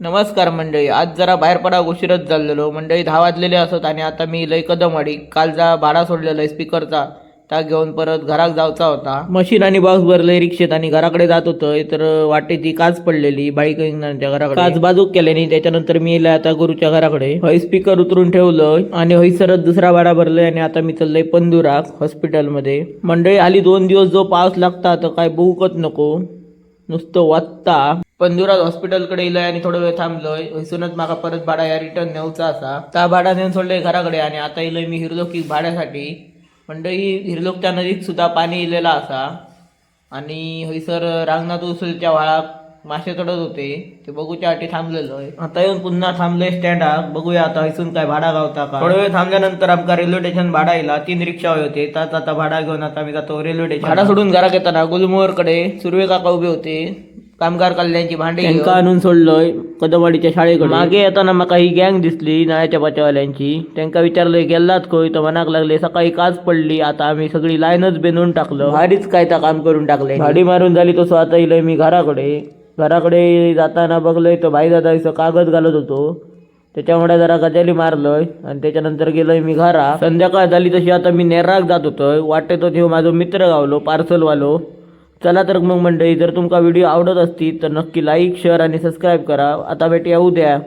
नमस्कार मंडळी आज जरा बाहेर पडा उशीरच चाललेलो मंडळी दहा वाजलेले असत आणि आता मी लय कदमवाडी काल जा भाडा सोडलेला आहे स्पीकरचा. त्या घेऊन परत घराक जावचा होता. मशीन आणि बॉक्स भरले रिक्षेत आणि घराकडे जात होतोय तर वाटेची काच पडलेली बाईकांच्या घराकडे. काच बाजूक केल्याने त्याच्यानंतर मी येईल आता गुरुच्या घराकडे. हय स्पीकर उतरून ठेवलं आणि हय सरत दुसरा भाडा भरलाय आणि आता मी चाललंय पंदुराक हॉस्पिटलमध्ये मंडळी आली दोन दिवस जो पाऊस लागता तर काय बघूकच नको. नुसतं वाचता पंधुराज हॉस्पिटलकडे इलय आणि थोडं वेळ थांबलोय. हयसूनच माका परत भाडा या रिटर्न नेऊचा असा. त्या भाडा नेऊन सोडले घराकडे आणि आता इलोय मी हिरलोकी भाड्यासाठी. मंडळी हिरलोकच्या नदीत सुद्धा पाणी इलेला असा. आणि हयसर रांगणात उचलच्या व्हाळाक मासे चढत होते. ते बघूच्या आठी थांबलेलोय. आता येऊन पुन्हा थांबलोय स्टँडाक बघूया आता हयसून काय भाडा गावता का. थोडा वेळ थांबल्यानंतर आमका रेल्वे स्टेशन भाडा येला तीन रिक्षा होते. त्यात आता भाडा घेऊन आता मी जातो रेल्वे स्टेशन भाडा सोडून घरात येताना गुलमोहरकडे सुर्वे काका उभे होते. कामगार कल्याणची भांडी त्यांका आणून सोडलोय कदमवाडीच्या शाळेकडे. मागे येताना माका ही गँग दिसली नाळ्याच्या पाच्यावाल्यांची त्यांका विचारलंय गेलात खंय तर मनाक लागले सकाळी काच पडली. आता आम्ही सगळी लाईनच बेनून टाकलं. भारीच काय त्या काम करून टाकले भाडी मारून झाली तसं आता इलय मी घराकडे. घराकडे जाताना बघलोय तर भाई दादा इथं कागद घालत होतो. त्याच्यामुळे जरा गजाली मारलोय आणि त्याच्यानंतर गेलोय मी घरा. संध्याकाळ झाली तशी आता मी नेराक जात होतोय. वाटेत होते माझा मित्र गावलो पार्सलवालो. चला तर मग मंडळी जर तुमका व्हिडिओ आवडत असतील तर नक्की लाईक शेअर आणि सबस्क्राईब करा. आता भेटूया उद्या.